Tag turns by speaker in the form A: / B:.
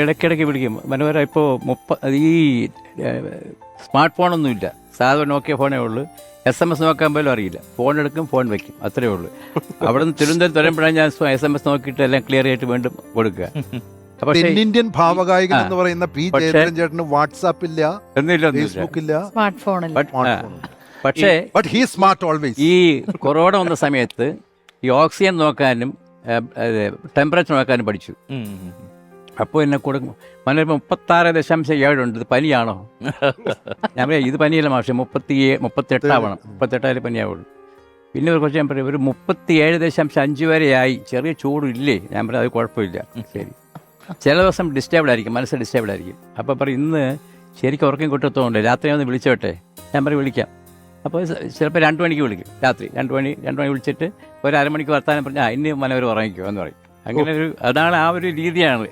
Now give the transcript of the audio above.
A: ഇടയ്ക്കിടയ്ക്ക് വിളിക്കും മനോഹര ഇപ്പോൾ മുപ്പ ഈ സ്മാർട്ട് ഫോണൊന്നുമില്ല. സാധാരണ നോക്കിയ ഫോണേ ഉള്ളൂ. എസ് എം എസ് നോക്കാൻ പോലും അറിയില്ല. ഫോൺ എടുക്കും ഫോൺ വെക്കും. അത്രേ ഉള്ളൂ. അവിടെ നിന്ന് തിരുവനന്തപുരത്ത് വരുമ്പോഴാണ് ഞാൻ എസ് എം എസ് നോക്കിയിട്ട് എല്ലാം ക്ലിയർ ആയിട്ട് വീണ്ടും കൊടുക്കുക.
B: ഇന്ത്യൻ ഭാവഗായകൻ എന്ന് പറയുന്ന പി. ജയചന്ദ്രൻ ചേട്ടന് വാട്സാപ്പ് ഇല്ല ഫേസ്ബുക്ക് ഇല്ല.
A: പക്ഷേ
B: സ്മാർട്ട് ഓൾവേസ്
A: ഈ കൊറോണ വന്ന സമയത്ത് ഈ ഓക്സിജൻ നോക്കാനും ടെമ്പറേച്ചർ നോക്കാനും പഠിച്ചു. അപ്പോൾ എന്നെ കൂടെ മനോരമ മുപ്പത്താറ് ദശാംശം ഏഴുണ്ട് ഇത് പനിയാണോ? ഞാൻ പറയാം ഇത് പനിയല്ല മാഷെ മുപ്പത്തി മുപ്പത്തെട്ടാവണം മുപ്പത്തെട്ടായാലും പനിയാവുള്ളൂ. പിന്നെ ഒരു കുറച്ച് ഞാൻ പറയും ഒരു മുപ്പത്തിയേഴ് ദശാംശം അഞ്ച് വരെയായി ചെറിയ ചൂടില്ലേ ഞാൻ പറയാം അത് കുഴപ്പമില്ല. ശരി. ചില ദിവസം ഡിസ്റ്റേബിൾ ആയിരിക്കും മനസ്സ് ഡിസ്റ്റേബിൾ ആയിരിക്കും. അപ്പോൾ പറയും ഇന്ന് ശരിക്കും ഉറക്കം കിട്ടത്തോണ്ട് രാത്രി ഒന്ന് വിളിച്ചോട്ടെ? ഞാൻ പറയും വിളിക്കാം. അപ്പോൾ ചിലപ്പോൾ രണ്ട് മണിക്ക് വിളിക്കും രാത്രി. രണ്ട് മണി രണ്ട് മണി വിളിച്ചിട്ട് ഒരു അരമണിക്ക് വർത്താനം പറഞ്ഞാൽ ഇന്ന് മനോരം ഉറങ്ങിക്കോ എന്ന് പറയും. അങ്ങനെ ഒരു അതാണ് ആ ഒരു രീതിയാണ്.